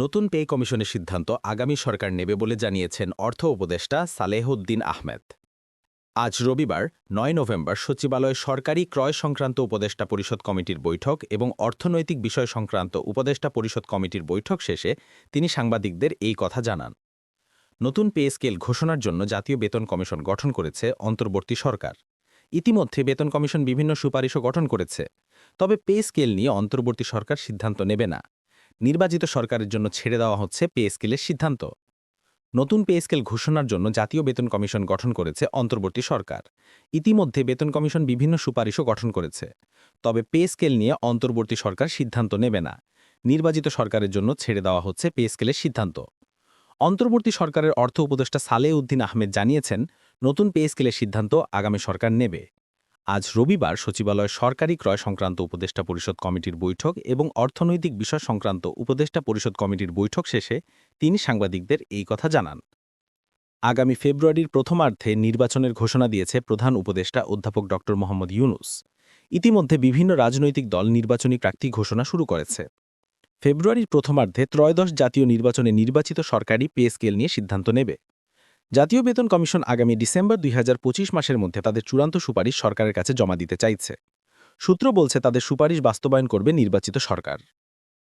নতুন পে কমিশনের সিদ্ধান্ত আগামী সরকার নেবে বলে জানিয়েছেন অর্থ উপদেষ্টা সালেহউদ্দিন আহমেদ। আজ রবিবার, নয় নভেম্বর, সচিবালয়ে সরকারি ক্রয় সংক্রান্ত উপদেষ্টা পরিষদ কমিটির বৈঠক এবং অর্থনৈতিক বিষয় সংক্রান্ত উপদেষ্টা পরিষদ কমিটির বৈঠক শেষে তিনি সাংবাদিকদের এই কথা জানান। নতুন পে স্কেল ঘোষণার জন্য জাতীয় বেতন কমিশন গঠন করেছে অন্তর্বর্তী সরকার। ইতিমধ্যে বেতন কমিশন বিভিন্ন সুপারিশও গঠন করেছে। তবে পে স্কেল নিয়ে অন্তর্বর্তী সরকার সিদ্ধান্ত নেবে না। নির্বাচিত সরকারের জন্য ছেড়ে দেওয়া হচ্ছে পে স্কেলের সিদ্ধান্ত। নতুন পে স্কেল ঘোষণার জন্য জাতীয় বেতন কমিশন গঠন করেছে অন্তর্বর্তী সরকার। ইতিমধ্যে বেতন কমিশন বিভিন্ন সুপারিশও গঠন করেছে। তবে পে স্কেল নিয়ে অন্তর্বর্তী সরকার সিদ্ধান্ত নেবে না। নির্বাচিত সরকারের জন্য ছেড়ে দেওয়া হচ্ছে পে স্কেলের সিদ্ধান্ত। অন্তর্বর্তী সরকারের অর্থ উপদেষ্টা সালে উদ্দিন আহমেদ জানিয়েছেন, নতুন পে স্কেলের সিদ্ধান্ত আগামী সরকার নেবে। আজ রবিবার সচিবালয় সরকারি ক্রয় সংক্রান্ত উপদেষ্টা পরিষদ কমিটির বৈঠক এবং অর্থনৈতিক বিষয় সংক্রান্ত উপদেষ্টা পরিষদ কমিটির বৈঠক শেষে তিনি সাংবাদিকদের এই কথা জানান। আগামী ফেব্রুয়ারির প্রথমার্ধে নির্বাচনের ঘোষণা দিয়েছে প্রধান উপদেষ্টা অধ্যাপক ড. মোহাম্মদ ইউনুস। ইতিমধ্যে বিভিন্ন রাজনৈতিক দল নির্বাচনী প্রার্থী ঘোষণা শুরু করেছে। ফেব্রুয়ারির প্রথমার্ধে ত্রয়োদশ জাতীয় নির্বাচনে নির্বাচিত সরকারি পে স্কেল নিয়ে সিদ্ধান্ত নেবে। জাতীয় বেতন কমিশন আগামী ডিসেম্বর দুই হাজার পঁচিশ মাসের মধ্যে তাদের চূড়ান্ত সুপারিশ সরকারের কাছে জমা দিতে চাইছে। সূত্র বলছে, তাদের সুপারিশ বাস্তবায়ন করবে নির্বাচিত সরকার।